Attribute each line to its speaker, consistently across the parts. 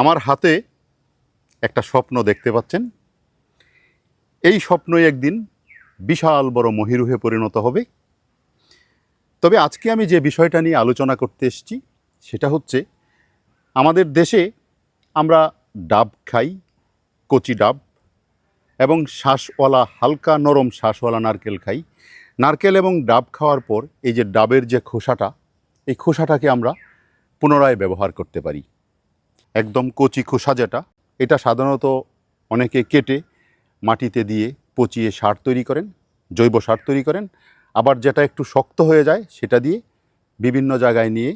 Speaker 1: আমার হাতে একটা স্বপ্ন দেখতে পাচ্ছেন। এই স্বপ্নই একদিন বিশাল বড় মহিরুহে পরিণত হবে। তবে আজকে আমি যে বিষয়টা নিয়ে আলোচনা করতে এসেছি, সেটা হচ্ছে আমাদের দেশে আমরা ডাব খাই, কচি ডাব, এবং শ্বাসওয়ালা, হালকা নরম শ্বাসওয়ালা নারকেল খাই। নারকেল এবং ডাব খাওয়ার পর এই যে ডাবের যে খোসাটা, এই খোসাটাকে আমরা পুনরায় ব্যবহার করতে পারি। একদম কচি খোসা যেটা, এটা সাধারণত অনেকে কেটে মাটিতে দিয়ে পচিয়ে সার তৈরি করেন, জৈব সার তৈরি করেন। আবার যেটা একটু শক্ত হয়ে যায়, সেটা দিয়ে বিভিন্ন জায়গায় নিয়ে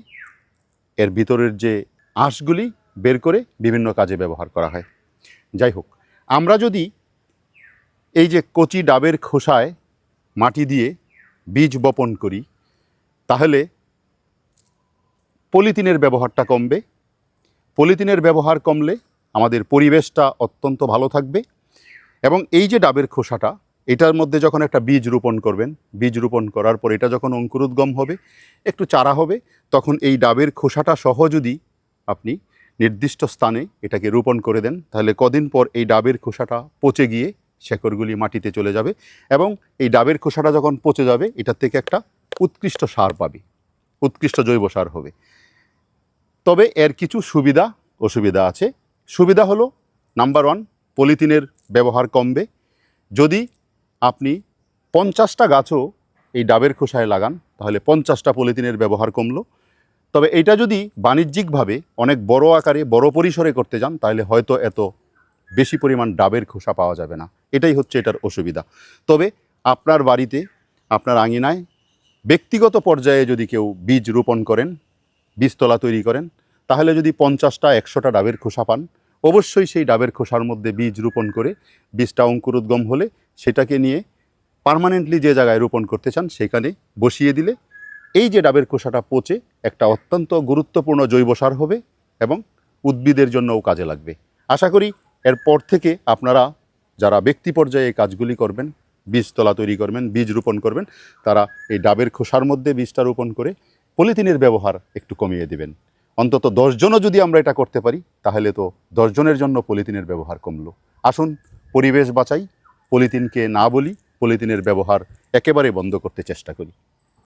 Speaker 1: এর ভিতরের যে আঁশগুলি বের করে বিভিন্ন কাজে ব্যবহার করা হয়। যাই হোক, আমরা যদি এই যে কচি ডাবের খোসায় মাটি দিয়ে বীজ বপন করি, তাহলে পলিথিনের ব্যবহারটা কমবে পলিথিনের ব্যবহার কমলে আমাদের পরিবেশটা অত্যন্ত ভালো থাকবে এবং এই যে ডাবের খোসাটা, এটার মধ্যে যখন একটা বীজ রোপণ করবেন, বীজ রোপণ করার পর এটা যখন অঙ্কুরোদ্গম হবে, একটু চারা হবে, তখন এই ডাবের খোসাটা সহ যদি আপনি নির্দিষ্ট স্থানে এটাকে রোপণ করে দেন, তাহলে কদিন পর এই ডাবের খোসাটা পচে গিয়ে শেকড়গুলি মাটিতে চলে যাবে এবং এই ডাবের খোসাটা যখন পচে যাবে, এটার থেকে একটা উৎকৃষ্ট সার পাবে, উৎকৃষ্ট জৈব সার হবে। তবে এর কিছু সুবিধা অসুবিধা আছে। সুবিধা হলো নাম্বার ওয়ান পলিথিনের ব্যবহার কমবে। যদি আপনি পঞ্চাশটা গাছও এই ডাবের খোসায় লাগান, তাহলে পঞ্চাশটা পলিথিনের ব্যবহার কমলো। তবে এটা যদি বাণিজ্যিকভাবে অনেক বড় আকারে, বড় পরিসরে করতে যান, তাহলে হয়তো এত বেশি পরিমাণ ডাবের খোসা পাওয়া যাবে না। এটাই হচ্ছে এটার অসুবিধা। তবে আপনার বাড়িতে, আপনার আঙিনায় ব্যক্তিগত পর্যায়ে যদি কেউ বীজ রোপণ করেন বীজতলা তৈরি করেন, তাহলে যদি পঞ্চাশটা, একশোটা ডাবের খোসা পান, অবশ্যই সেই ডাবের খোসার মধ্যে বীজ রোপণ করে বীজটা অঙ্কুরোদ্গম হলে সেটাকে নিয়ে পার্মানেন্টলি যে জায়গায় রোপণ করতে চান সেখানে বসিয়ে দিলে এই যে ডাবের খোসাটা পচে একটা অত্যন্ত গুরুত্বপূর্ণ জৈব সার হবে এবং উদ্ভিদের জন্যও কাজে লাগবে। আশা করি এরপর থেকে আপনারা যারা ব্যক্তি পর্যায়ে কাজগুলি করবেন, বীজতলা তৈরি করবেন, বীজ রোপণ করবেন, তারা এই ডাবের খোসার মধ্যে বীজটা রোপণ করে পলিথিনের ব্যবহার একটু কমিয়ে দিবেন। অন্তত দশজনও যদি আমরা এটা করতে পারি, তাহলে তো দশজনের জন্য পলিথিনের ব্যবহার কমলো। আসুন, পরিবেশ বাঁচাই, পলিথিনকে না বলি, পলিথিনের ব্যবহার একেবারে বন্ধ করতে চেষ্টা করি।